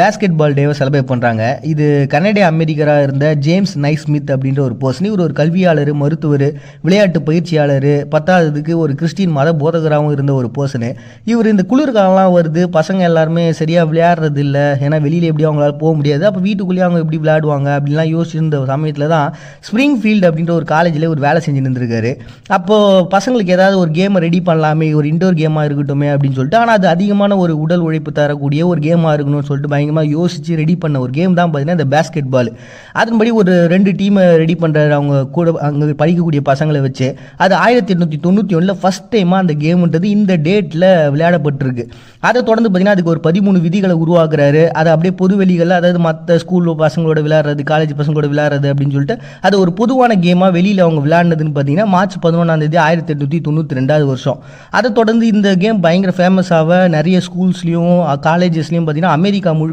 Basket பால் டேவை celebrate பண்ணுறாங்க இது கனடிய அமெரிக்கராக இருந்த ஜேம்ஸ் நைஸ்மித் அப்படின்ற ஒரு பர்சன் இவர் ஒரு கல்வியாளர் மருத்துவர் விளையாட்டு பயிற்சியாளர் பத்தாவதுக்கு ஒரு கிறிஸ்டின் மத போதகராகவும் இருந்த ஒரு பர்சனு இவர் இந்த குளிர்காலம்லாம் வருது பசங்க எல்லாருமே சரியாக விளையாடுறது இல்லை ஏன்னா வெளியில் எப்படி அவங்களால போக முடியாது. அப்போ வீட்டுக்குள்ளேயே அவங்க எப்படி விளையாடுவாங்க அப்படின்லாம் யோசிச்சிருந்த சமயத்தில் தான் ஸ்ப்ரிங் ஃபீல்டு அப்படின்ற ஒரு காலேஜில் ஒரு வேலை செஞ்சு இருந்திருக்காரு. அப்போது பசங்களுக்கு ஏதாவது ஒரு கேமை ரெடி பண்ணலாமே ஒரு இண்டோர் கேமாக இருக்கட்டுமே அப்படின்னு சொல்லிட்டு ஆனால் அது அதிகமான ஒரு உடல் உழைப்பு தரக்கூடிய ஒரு கேமாக இருக்கணும்னு சொல்லிட்டு பயங்கரமாக யோசித்து ரெடி பண்ண ஒரு கேம் தான் பார்த்தீங்கன்னா இந்த பேஸ்கெட் பால் அதன்படி ஒரு ரெண்டு டீமை ரெடி பண்ணுற அவங்க கூட அங்கே படிக்கக்கூடிய பசங்களை வச்சு. அது ஆயிரத்தி எட்நூற்றி தொண்ணூற்றி ஒன்றில் ஃபஸ்ட் டைமாக அந்த கேம்ன்றது இந்த டேட்டில் விளையாடப்பட்டிருக்கு. அதை தொடர்ந்து பார்த்தீங்கன்னா அதுக்கு ஒரு பதிமூணு விதிகளை உருவாக்குறாரு. அதை அப்படியே பொது வெளிகளில் அதாவது மற்ற ஸ்கூல் பசங்களோட விளையாடுறது காலேஜ் பசங்களோட விளையாடுறது அப்படின்னு சொல்லிட்டு அது ஒரு பொதுவான கேமாக வெளியில் அவங்க விளையாடுனதுன்னு பார்த்தீங்கன்னா மார்ச் பதினொன்றாம் தேதி ஆயிரத்தி எட்நூற்றி தொண்ணூற்றி ரெண்டாவது வருஷம். அதை தொடர்ந்து இந்த கேம் பயங்கர ஃபேமஸ் ஆக நிறைய ஸ்கூல்ஸ்லையும் காலேஜஸ்லையும் பார்த்தீங்கன்னா அமெரிக்கா முழுக்க